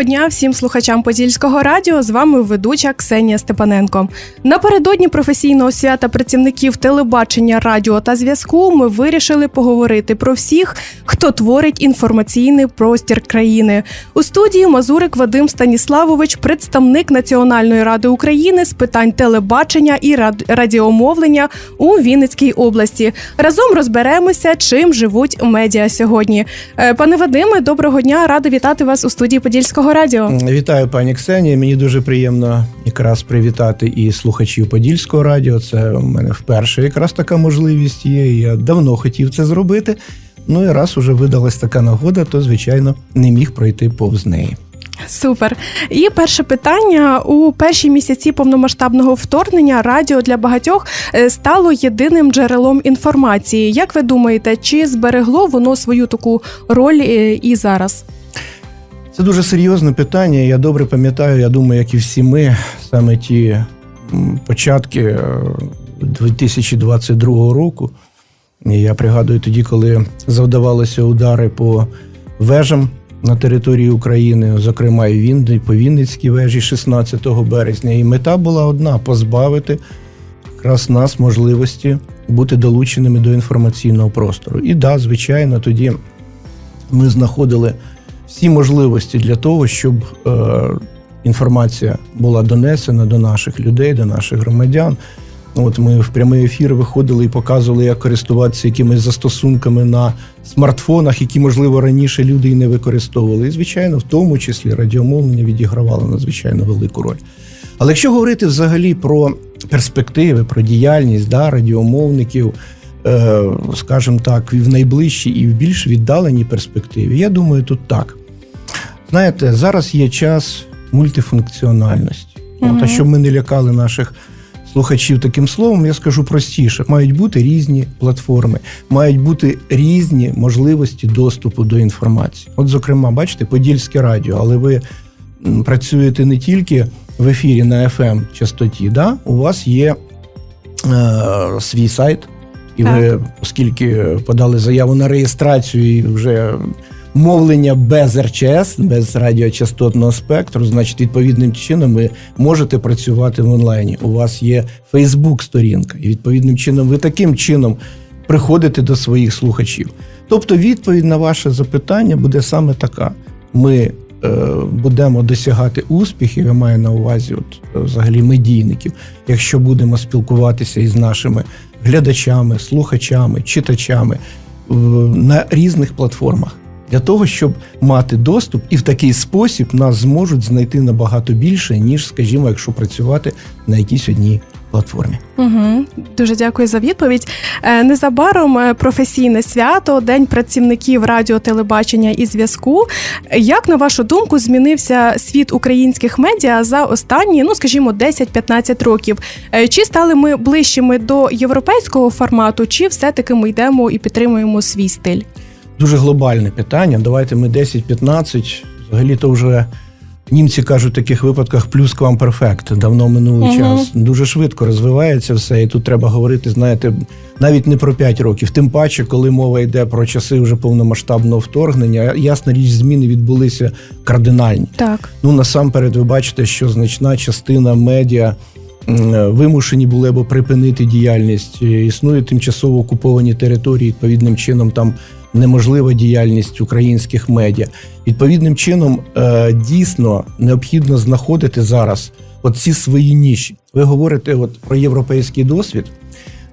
Доброго дня всім слухачам Подільського радіо. З вами ведуча Ксенія Степаненко. Напередодні професійного свята працівників телебачення, радіо та зв'язку. Ми вирішили поговорити про всіх, хто творить інформаційний простір країни. У студії Мазурик Вадим Станіславович, представник Національної ради України з питань телебачення і рад- радіомовлення у Вінницькій області. Разом розберемося, чим живуть медіа сьогодні. Е, Пане Вадиме, доброго дня! Рада вітати вас у студії Подільського радіо. Вітаю, пані Ксенія. Мені дуже приємно якраз привітати і слухачів Подільського радіо. Це у мене вперше якраз така можливість є. і Я давно хотів це зробити. Ну і раз уже видалась така нагода, то звичайно не міг пройти повз неї. Супер. І перше питання у перші місяці повномасштабного вторгнення радіо для багатьох е, стало єдиним джерелом інформації. Як ви думаєте, чи зберегло воно свою таку роль е, і зараз? Це дуже серйозне питання. Я добре пам'ятаю, я думаю, як і всі ми, саме ті початки е, 2022 року. Я пригадую тоді, коли завдавалися удари по вежам на території України, зокрема і Він, по Вінницькій вежі 16 березня. І мета була одна позбавити якраз нас можливості бути долученими до інформаційного простору. І да, звичайно, тоді ми знаходили всі можливості для того, щоб е, інформація була донесена до наших людей, до наших громадян. Ну, От ми в прямий ефір виходили і показували, як користуватися якимись застосунками на смартфонах, які, можливо, раніше люди і не використовували. І, звичайно, в тому числі радіомовлення відігравало надзвичайно велику роль. Але якщо говорити взагалі про перспективи, про діяльність да, радіомовників, е, скажімо так, і в найближчій і в більш віддаленій перспективі, я думаю, тут так. Знаєте, зараз є час мультифункціональності. Мгм. От, а щоб ми не лякали наших слухачів таким словом, я скажу простіше: мають бути різні платформи, мають бути різні можливості доступу до інформації. От, зокрема, бачите, Подільське радіо, але ви працюєте не тільки в ефірі на FM частоті, да? у вас є е, свій сайт, і ви, оскільки подали заяву на реєстрацію і вже мовлення без РЧС, без радіочастотного спектру, значить, відповідним чином ви можете працювати в онлайні. У вас є Фейсбук-сторінка, і відповідним чином ви таким чином приходите до своїх слухачів. Тобто, відповідь на ваше запитання буде саме така: ми е, будемо досягати успіхів, я маю на увазі, от е, взагалі медійників, якщо будемо спілкуватися із нашими глядачами, слухачами, читачами на різних платформах. Для того, щоб мати доступ, і в такий спосіб нас зможуть знайти набагато більше, ніж, скажімо, якщо працювати на якійсь одній платформі. Угу. Дуже дякую за відповідь. Е, Незабаром е, професійне свято, День працівників радіо, телебачення і зв'язку. Як на вашу думку змінився світ українських медіа за останні, ну скажімо, 10-15 років? Е, Чи стали ми ближчими до європейського формату, чи все-таки ми йдемо і підтримуємо свій стиль? Дуже глобальне питання. Давайте ми 10-15. Взагалі то вже німці кажуть в таких випадках плюс квам перфект. Давно минулий Мгм. час. Дуже швидко розвивається все, і тут треба говорити, знаєте, навіть не про 5 років. Тим паче, коли мова йде про часи вже повномасштабного вторгнення, ясна річ, зміни відбулися кардинальні. Так. Ну насамперед, ви бачите, що значна частина медіа вимушені були або припинити діяльність. Існують тимчасово окуповані території. Відповідним чином там неможлива діяльність українських медіа. Відповідним чином е, дійсно необхідно знаходити зараз оці свої ніші. Ви говорите от про європейський досвід.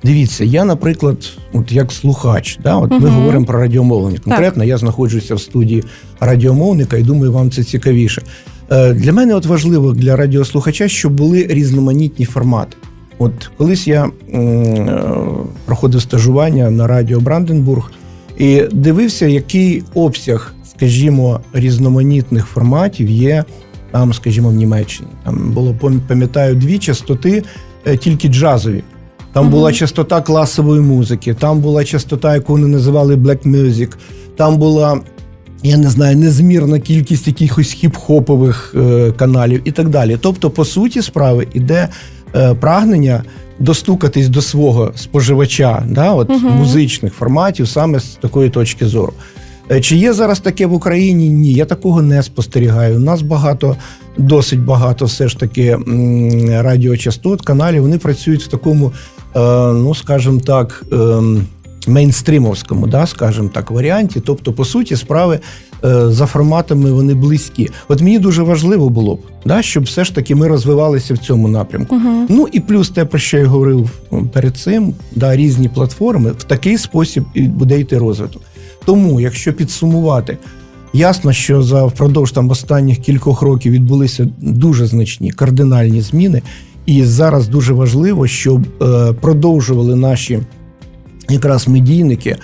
Дивіться, я, наприклад, от як слухач, да, от ми говоримо про радіомовлення. Конкретно я знаходжуся в студії радіомовника і думаю, вам це цікавіше. Е, Для мене от важливо для радіослухача, щоб були різноманітні формати. От колись я м, е, проходив стажування на радіо Бранденбург і дивився, який обсяг, скажімо, різноманітних форматів є там, скажімо, в Німеччині. Там було пам- пам'ятаю дві частоти, е, тільки джазові. Там Мгм. була частота класової музики, там була частота, яку вони називали black music, там була я не знаю, незмірна кількість якихось хіп-хопових е, каналів і так далі. Тобто, по суті, справи іде е, прагнення достукатись до свого споживача, да, от угу. музичних форматів саме з такої точки зору. Е, Чи є зараз таке в Україні? Ні, я такого не спостерігаю. У нас багато, досить багато все ж таки радіочастот, каналів. Вони працюють в такому, е, ну скажімо так, ем, мейнстрімовському, да, скажімо так, варіанті. Тобто, по суті, справи е, за форматами вони близькі. От мені дуже важливо було б, да, щоб все ж таки ми розвивалися в цьому напрямку. Угу. Ну і плюс те, про що я говорив перед цим, да, різні платформи в такий спосіб і буде йти розвиток. Тому, якщо підсумувати, ясно, що за впродовж там останніх кількох років відбулися дуже значні кардинальні зміни, і зараз дуже важливо, щоб е, продовжували наші якраз медійники. е,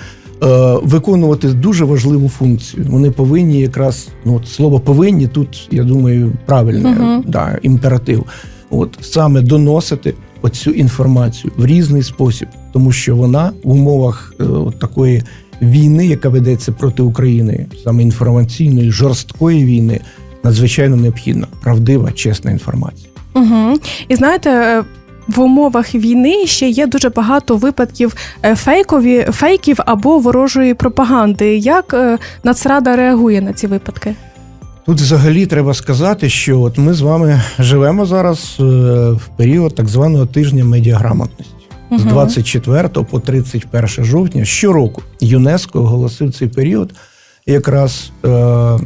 Виконувати дуже важливу функцію. Вони повинні якраз ну от слово повинні тут, я думаю, правильне Мгм. да, імператив. От саме доносити оцю інформацію в різний спосіб, тому що вона в умовах е, от такої війни, яка ведеться проти України, саме інформаційної жорсткої війни, надзвичайно необхідна, правдива, чесна інформація. Угу. І знаєте, е, в умовах війни ще є дуже багато випадків е, фейкові фейків або ворожої пропаганди. Як е, Нацрада реагує на ці випадки? Тут взагалі треба сказати, що от ми з вами живемо зараз е, в період так званого тижня медіаграмотності. З 24 по 31 жовтня щороку ЮНЕСКО оголосив цей період якраз е,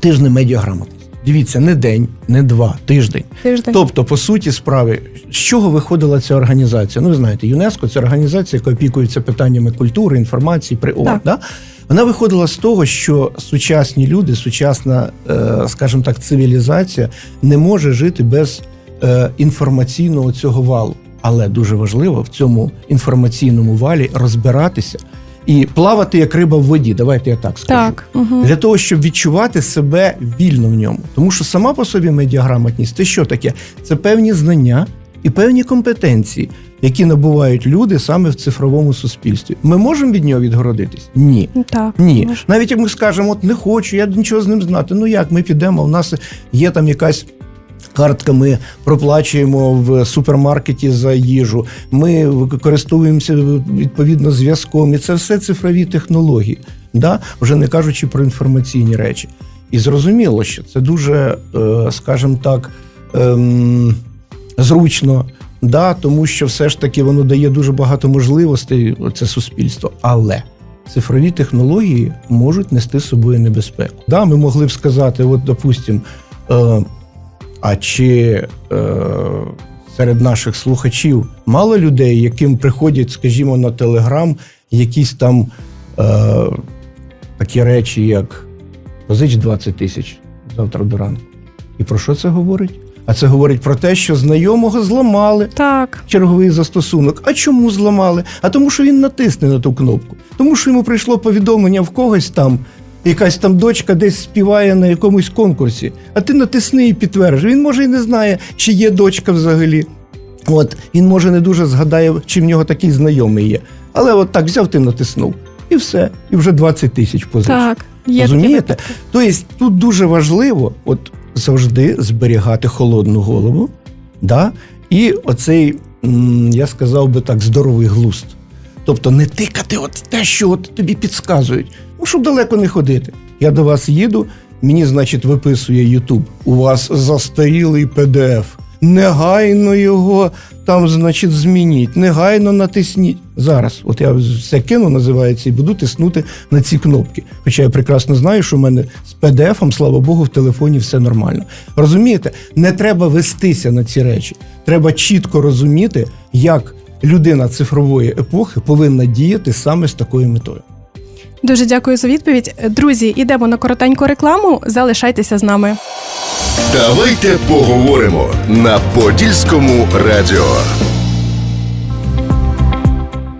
тижнем медіаграмотності. Дивіться, не день, не два, тиждень. тиждень. Тобто, по суті справи, з чого виходила ця організація? Ну, ви знаєте, ЮНЕСКО це організація, яка опікується питаннями культури, інформації, при ООН. Так. Да? Вона виходила з того, що сучасні люди, сучасна, е, скажімо так, цивілізація не може жити без е, інформаційного цього валу. Але дуже важливо в цьому інформаційному валі розбиратися і плавати як риба в воді. Давайте я так скажу Так. Угу. для того, щоб відчувати себе вільно в ньому. Тому що сама по собі медіаграмотність це що таке? Це певні знання і певні компетенції, які набувають люди саме в цифровому суспільстві. Ми можемо від нього відгородитись? Ні. Так. Ні, навіть як ми скажемо, от не хочу, я нічого з ним знати. Ну як ми підемо? У нас є там якась. Картка проплачуємо в супермаркеті за їжу. Ми користуємося відповідно зв'язком. І це все цифрові технології, да? вже не кажучи про інформаційні речі. І зрозуміло, що це дуже, е, скажімо так, ем, зручно, да? тому що все ж таки воно дає дуже багато можливостей, це суспільство. Але цифрові технології можуть нести з собою небезпеку. Да, ми могли б сказати, от, допустим, е, а чи е, серед наших слухачів мало людей, яким приходять, скажімо, на Телеграм якісь там е, такі речі, як позич 20 тисяч завтра до ранку. І про що це говорить? А це говорить про те, що знайомого зламали Так. черговий застосунок. А чому зламали? А тому, що він натисне на ту кнопку. Тому що йому прийшло повідомлення в когось там, якась там дочка десь співає на якомусь конкурсі. А ти натисни і підтверджуй. Він може і не знає, чи є дочка взагалі. От він може не дуже згадає, чи в нього такий знайомий є. Але от так взяв ти натиснув. І все. І вже 20 тисяч позич. Так. Є Розумієте? Тобто тут дуже важливо от завжди зберігати холодну голову, да? і оцей, я сказав би так, здоровий глузд. Тобто не тикати от те, що от тобі підказують, ну, щоб далеко не ходити. Я до вас їду, мені, значить, виписує Ютуб. У вас застарілий PDF. Негайно його там, значить, змініть, негайно натисніть. Зараз, от я все кину, називається, і буду тиснути на ці кнопки. Хоча я прекрасно знаю, що в мене з PDF, слава Богу, в телефоні все нормально. Розумієте, не треба вестися на ці речі. Треба чітко розуміти, як людина цифрової епохи повинна діяти саме з такою метою. Дуже дякую за відповідь. Друзі, ідемо на коротеньку рекламу. Залишайтеся з нами. Давайте поговоримо на Подільському радіо.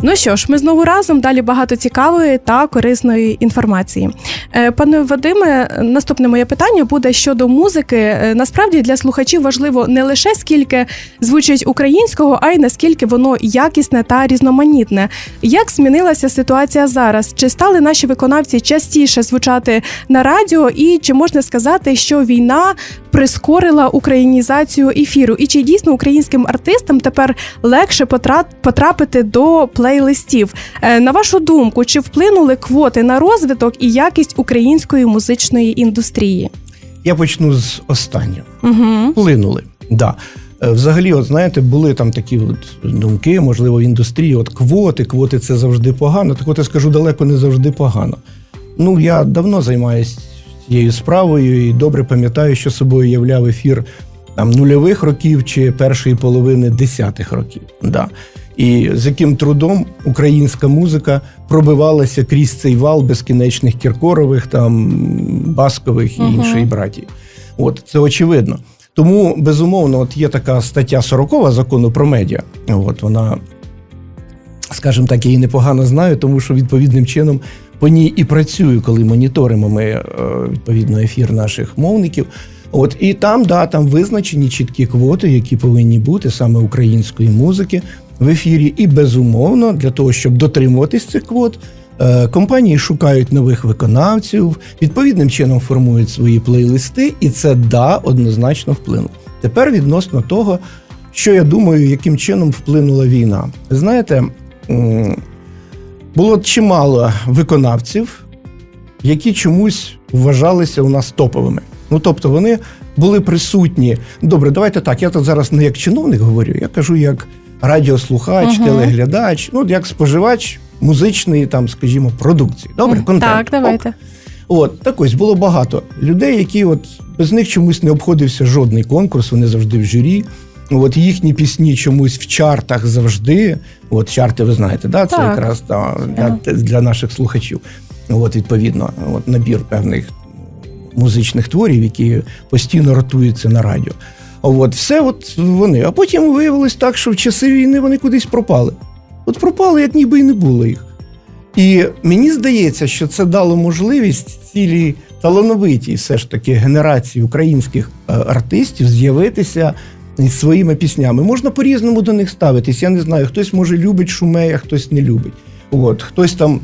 Ну що ж, ми знову разом далі багато цікавої та корисної інформації. Е, Пане Вадиме, наступне моє питання буде щодо музики. Е, Насправді для слухачів важливо не лише скільки звучить українського, а й наскільки воно якісне та різноманітне. Як змінилася ситуація зараз? Чи стали наші виконавці частіше звучати на радіо? І чи можна сказати, що війна прискорила українізацію ефіру? І чи дійсно українським артистам тепер легше потра- потрапити до плейлистів? Е, На вашу думку, чи вплинули квоти на розвиток і якість української музичної індустрії? Я почну з останнього. Угу. Вплинули. Да. Е, Взагалі, от знаєте, були там такі от думки, можливо, в індустрії, от квоти, квоти це завжди погано. Так от я скажу, далеко не завжди погано. Ну, я давно займаюся цією справою і добре пам'ятаю, що собою являв ефір там нульових років чи першої половини десятих років. Да. І з яким трудом українська музика пробивалася крізь цей вал безкінечних кіркорових, там баскових і Мгм. іншої братії. От це очевидно. Тому безумовно, от є така стаття 40 закону про медіа. От вона, скажімо так, я її непогано знаю, тому що відповідним чином по ній і працюю, коли моніторимо ми е, відповідно ефір наших мовників. От і там, да, там визначені чіткі квоти, які повинні бути саме української музики в ефірі. І безумовно, для того, щоб дотримуватись цих квот, е, компанії шукають нових виконавців, відповідним чином формують свої плейлисти, і це да однозначно вплинуло. Тепер відносно того, що я думаю, яким чином вплинула війна. Знаєте, було чимало виконавців, які чомусь вважалися у нас топовими. Ну тобто вони були присутні. Добре, давайте так. Я тут зараз не як чиновник говорю, я кажу як радіослухач, Мгм. телеглядач, ну як споживач музичної, там, скажімо, продукції. Добре, контент. Так, давайте. От так ось було багато людей, які от без них чомусь не обходився жодний конкурс. Вони завжди в журі. От їхні пісні чомусь в чартах завжди. От чарти, ви знаєте, да, це Так. якраз да, для, для наших слухачів. От відповідно, от набір певних музичних творів, які постійно ротуються на радіо. От все, от вони. А потім виявилось так, що в часи війни вони кудись пропали. От пропали, як ніби і не було їх. І мені здається, що це дало можливість цілій талановитій все ж таки генерації українських е, артистів з'явитися своїми піснями. Можна по-різному до них ставитись. Я не знаю, хтось може любить шумея, хтось не любить. От хтось там.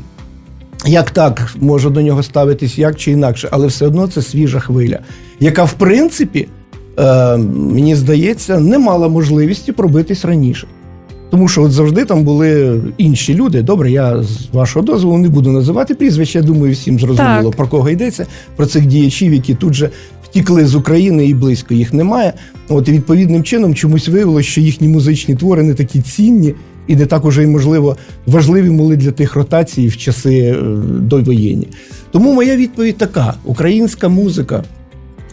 Як так може до нього ставитись, як чи інакше, але все одно це свіжа хвиля, яка в принципі, е, мені здається, не мала можливості пробитись раніше. Тому що от завжди там були інші люди. Добре, я з вашого дозволу не буду називати прізвища. Я думаю, всім зрозуміло Так. про кого йдеться, про цих діячів, які тут же втікли з України і близько їх немає. От і відповідним чином чомусь виявилося, що їхні музичні твори не такі цінні і не так уже й можливо важливі були для тих ротацій в часи е, довоєнні. Тому моя відповідь така: українська музика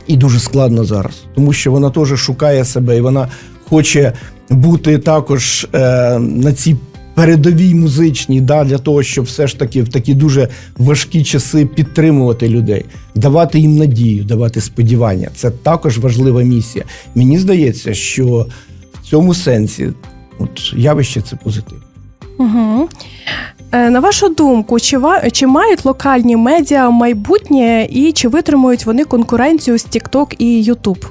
і дуже складно зараз, тому що вона теж шукає себе і вона хоче бути також е, на цій передовій музичній, да, для того, щоб все ж таки в такі дуже важкі часи підтримувати людей, давати їм надію, давати сподівання. Це також важлива місія. Мені здається, що в цьому сенсі от явище це позитив. Угу. На вашу думку, чи, чи мають локальні медіа майбутнє і чи витримують вони конкуренцію з TikTok і YouTube?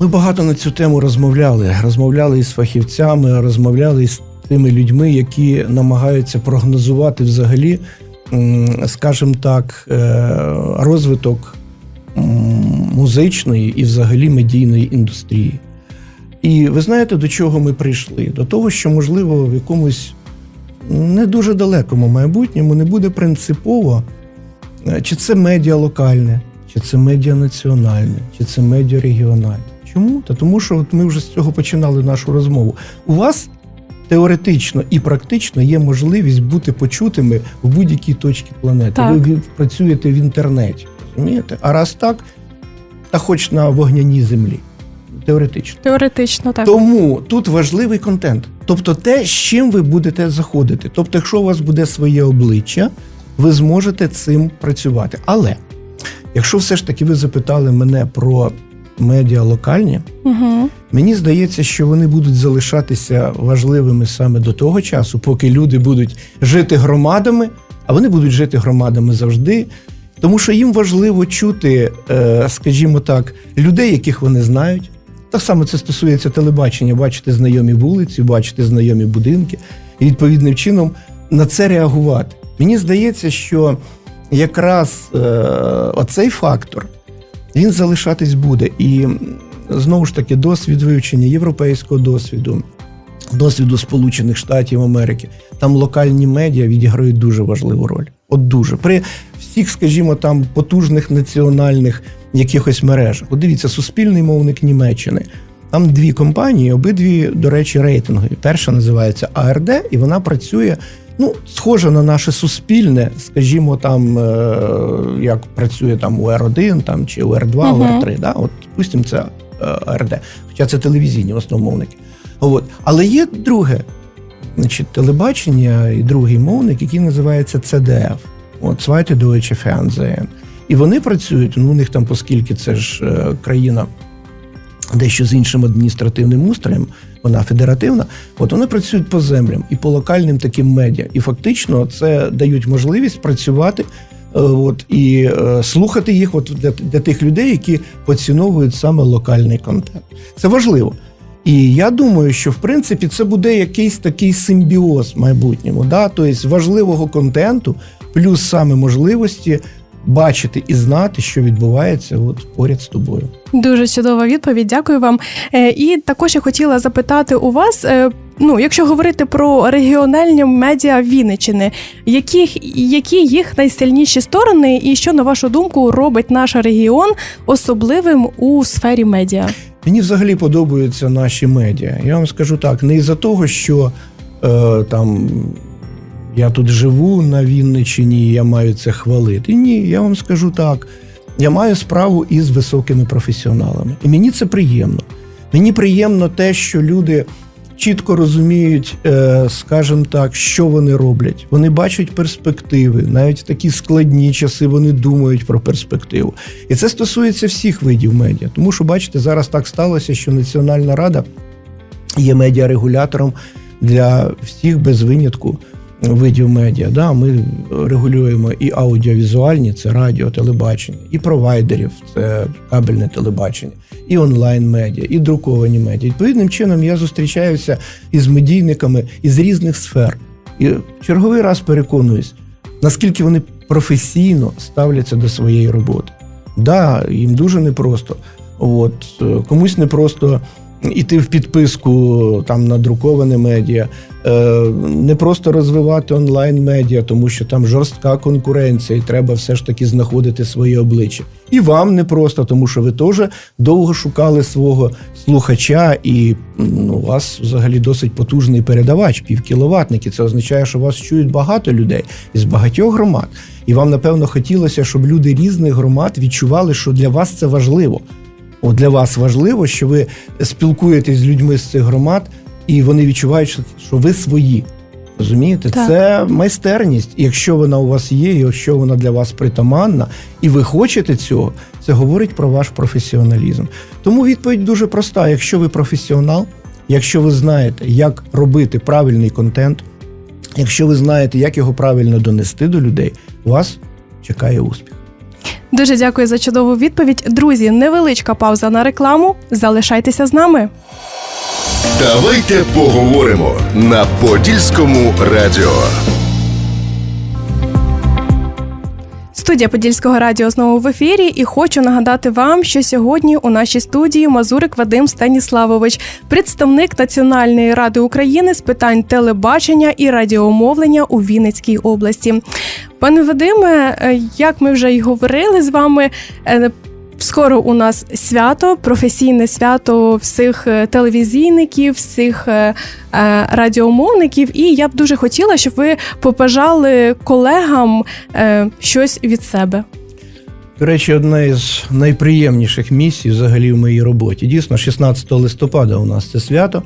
Ми багато на цю тему розмовляли. Розмовляли із фахівцями, розмовляли із тими людьми, які намагаються прогнозувати взагалі, скажімо так, е, розвиток музичної і взагалі медійної індустрії. І ви знаєте, до чого ми прийшли? До того, що, можливо, в якомусь не дуже далекому майбутньому не буде принципово, е, чи це медіа локальне, чи це медіа національне, чи це медіа регіональне. Чому? Та тому, що от ми вже з цього починали нашу розмову. У вас теоретично і практично є можливість бути почутими в будь-якій точці планети. Так. Ви, ви працюєте в інтернеті, розумієте? А раз так, та хоч на вогняній землі. Теоретично. Теоретично, так. Тому тут важливий контент. Тобто те, з чим ви будете заходити. Тобто, якщо у вас буде своє обличчя, ви зможете цим працювати. Але якщо все ж таки ви запитали мене про медіа локальні, Угу. Мені здається, що вони будуть залишатися важливими саме до того часу, поки люди будуть жити громадами, а вони будуть жити громадами завжди. Тому що їм важливо чути, е, скажімо так, людей, яких вони знають. Так само це стосується телебачення, бачити знайомі вулиці, бачити знайомі будинки, і відповідним чином на це реагувати. Мені здається, що якраз е, оцей фактор він залишатись буде. І знову ж таки, досвід вивчення європейського досвіду, досвіду Сполучених Штатів Америки, там локальні медіа відіграють дуже важливу роль. От дуже при всіх, скажімо, там потужних національних якихось мережах. От дивіться, суспільний мовник Німеччини. Там дві компанії, обидві, до речі, рейтингові. Перша називається АРД, і вона працює. Ну, схоже на наше суспільне, скажімо, там е, як працює там у Р1 там, чи у Р2, у Мгм. Р3. Да? От, допустимо, це е, АРД. Хоча це телевізійні в основному мовники. От. Але є друге, значить, телебачення і другий мовник, який називається CDF. От, Zweite Deutsche Fernsehen. І вони працюють, ну, у них там, оскільки це ж е, країна дещо з іншим адміністративним устроєм, вона федеративна, от вони працюють по землям і по локальним таким медіа. І фактично це дають можливість працювати. е, От і е, слухати їх, от для, для тих людей, які поціновують саме локальний контент. Це важливо. І я думаю, що в принципі це буде якийсь такий симбіоз в майбутньому, да? тобто важливого контенту, плюс саме можливості бачити і знати, що відбувається от поряд з тобою. Дуже чудова відповідь. Дякую вам. Е, І також я хотіла запитати у вас. е, Ну, якщо говорити про регіональні медіа Вінниччини, яких які їх найсильніші сторони, і що на вашу думку робить наш регіон особливим у сфері медіа? Мені взагалі подобаються наші медіа. Я вам скажу так: не із-за того, що е, там я тут живу на Вінниччині, і я маю це хвалити. Ні, я вам скажу так. Я маю справу із високими професіоналами. І мені це приємно. Мені приємно те, що люди чітко розуміють, е, скажімо так, що вони роблять. Вони бачать перспективи, навіть в такі складні часи вони думають про перспективу. І це стосується всіх видів медіа. Тому що, бачите, зараз так сталося, що Національна рада є медіарегулятором для всіх без винятку видів медіа. Да, ми регулюємо і аудіовізуальні, це радіо, телебачення, і провайдерів, це кабельне телебачення, і онлайн-медіа, і друковані медіа. Відповідним чином я зустрічаюся із медійниками із різних сфер. І черговий раз переконуюсь, наскільки вони професійно ставляться до своєї роботи. Да, їм дуже непросто. От е, комусь непросто іти в підписку там на друковане медіа, е, не просто розвивати онлайн медіа, тому що там жорстка конкуренція, і треба все ж таки знаходити своє обличчя. І вам непросто, тому що ви теж довго шукали свого слухача, і ну, у вас взагалі досить потужний передавач, півкіловатник. І це означає, що вас чують багато людей із багатьох громад. І вам, напевно, хотілося, щоб люди різних громад відчували, що для вас це важливо. От для вас важливо, що ви спілкуєтесь з людьми з цих громад, і вони відчувають, що- ви свої. Розумієте, Так. це майстерність. Якщо вона у вас є, і якщо вона для вас притаманна, і ви хочете цього, це говорить про ваш професіоналізм. Тому відповідь дуже проста: якщо ви професіонал, якщо ви знаєте, як робити правильний контент, якщо ви знаєте, як його правильно донести до людей, вас чекає успіх. Дуже дякую за чудову відповідь. Друзі, невеличка пауза на рекламу. Залишайтеся з нами. Давайте поговоримо на Подільському радіо. Студія Подільського радіо знову в ефірі, і хочу нагадати вам, що сьогодні у нашій студії Мазурик Вадим Станіславович, представник Національної ради України з питань телебачення і радіомовлення у Вінницькій області. Пане Вадиме, е, як ми вже й говорили з вами. Скоро у нас свято, професійне свято всіх е, телевізійників, всіх е, е, радіомовників. І я б дуже хотіла, щоб ви побажали колегам щось від себе. До речі, одна із найприємніших місій взагалі в моїй роботі. Дійсно, 16 листопада у нас це свято.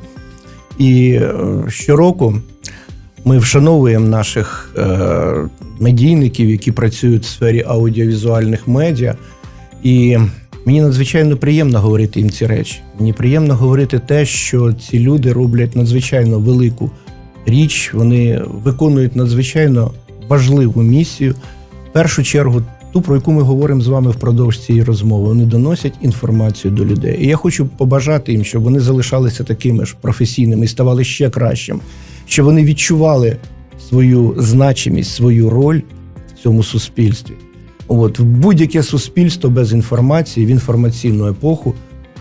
І щороку ми вшановуємо наших медійників, які працюють в сфері аудіовізуальних медіа. І Мені надзвичайно приємно говорити їм ці речі. Мені приємно говорити те, що ці люди роблять надзвичайно велику річ. Вони виконують надзвичайно важливу місію. В першу чергу, ту, про яку ми говоримо з вами впродовж цієї розмови. Вони доносять інформацію до людей. І я хочу побажати їм, щоб вони залишалися такими ж професійними і ставали ще кращим, щоб вони відчували свою значимість, свою роль в цьому суспільстві. От будь-яке суспільство без інформації в інформаційну епоху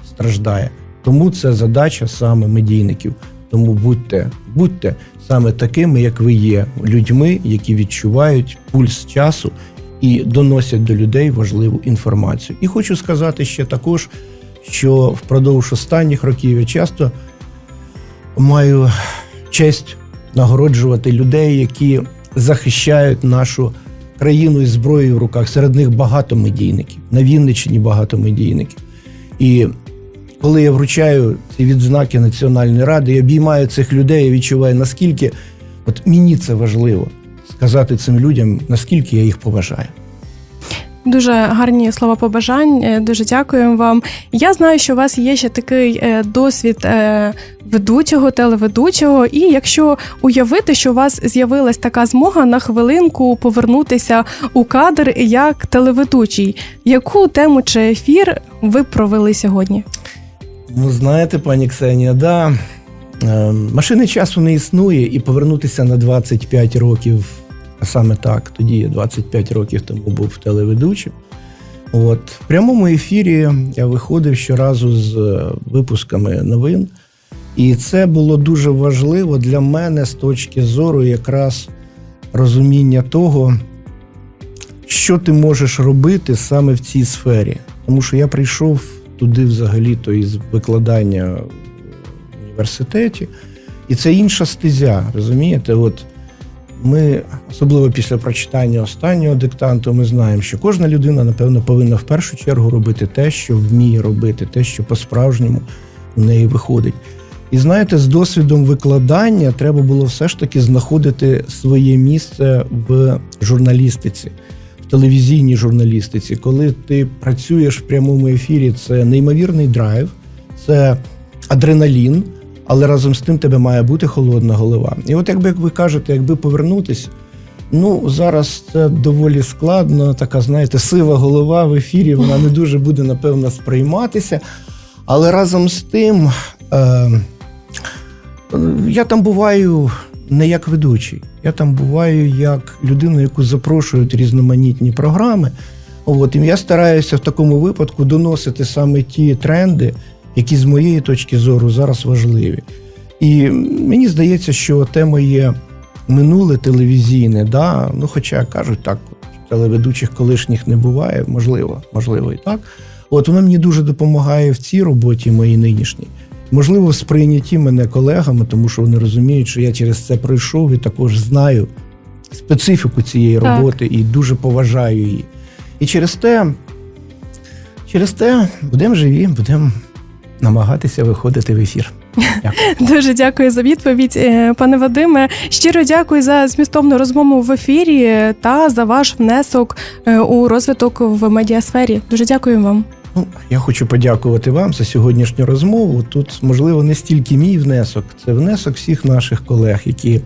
страждає. Тому це задача саме медійників. Тому будьте, будьте саме такими, як ви є, людьми, які відчувають пульс часу і доносять до людей важливу інформацію. І хочу сказати ще також, що впродовж останніх років я часто маю честь нагороджувати людей, які захищають нашу країну із зброєю в руках. Серед них багато медійників. На Вінниччині багато медійників. І коли я вручаю ці відзнаки Національної ради, я обіймаю цих людей, я відчуваю, наскільки от мені це важливо сказати цим людям, наскільки я їх поважаю. Дуже гарні слова побажань. е, Дуже дякуємо вам. Я знаю, що у вас є ще такий е, досвід е, ведучого, телеведучого. І якщо уявити, що у вас з'явилась така змога на хвилинку повернутися у кадр як телеведучий, яку тему чи ефір ви провели сьогодні? Ну, знаєте, пані Ксенія, да, е, машини часу не існує, і повернутися на 25 років, саме так, тоді 25 років тому був телеведучим. От, в прямому ефірі я виходив щоразу з е, випусками новин. І це було дуже важливо для мене з точки зору якраз розуміння того, що ти можеш робити саме в цій сфері. Тому що я прийшов туди взагалі-то із викладання в університеті, і це інша стезя, розумієте? От ми, особливо після прочитання останнього диктанту, ми знаємо, що кожна людина, напевно, повинна в першу чергу робити те, що вміє робити, те, що по-справжньому в неї виходить. І знаєте, з досвідом викладання треба було все ж таки знаходити своє місце в журналістиці, в телевізійній журналістиці. Коли ти працюєш в прямому ефірі, це неймовірний драйв, це адреналін, але разом з тим тебе має бути холодна голова. І от якби як ви кажете, якби повернутися, ну зараз це доволі складно, така, знаєте, сива голова в ефірі, вона не дуже буде, напевно, сприйматися. Але разом з тим, е, я там буваю не як ведучий, я там буваю як людина, яку запрошують різноманітні програми. От, і я стараюся в такому випадку доносити саме ті тренди, які з моєї точки зору зараз важливі. І мені здається, що тема є минуле телевізійне, да? ну хоча кажуть так, телеведучих колишніх не буває, можливо, можливо і так. От воно мені дуже допомагає в цій роботі моїй нинішній. Можливо, в сприйнятті мене колегами, тому що вони розуміють, що я через це пройшов і також знаю специфіку цієї Так. роботи і дуже поважаю її. І через те, через те будемо живі, будемо намагатися виходити в ефір. Дякую. Дуже дякую за відповідь, е, пане Вадиме. Щиро дякую за змістовну розмову в ефірі та за ваш внесок е, у розвиток в медіасфері. Дуже дякую вам. Ну, я хочу подякувати вам за сьогоднішню розмову. Тут, можливо, не стільки мій внесок, це внесок всіх наших колег, які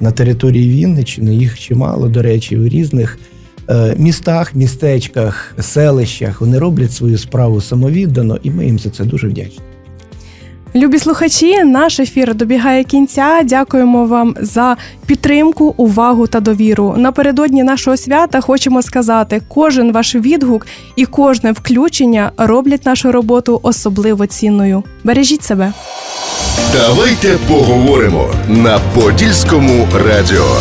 на території Вінниччини, їх чимало, до речі, в різних містах, містечках, селищах. Вони роблять свою справу самовіддано, і ми їм за це дуже вдячні. Любі слухачі, наш ефір добігає кінця. Дякуємо вам за підтримку, увагу та довіру. Напередодні нашого свята хочемо сказати: кожен ваш відгук і кожне включення роблять нашу роботу особливо цінною. Бережіть себе. Давайте поговоримо на Подільському радіо.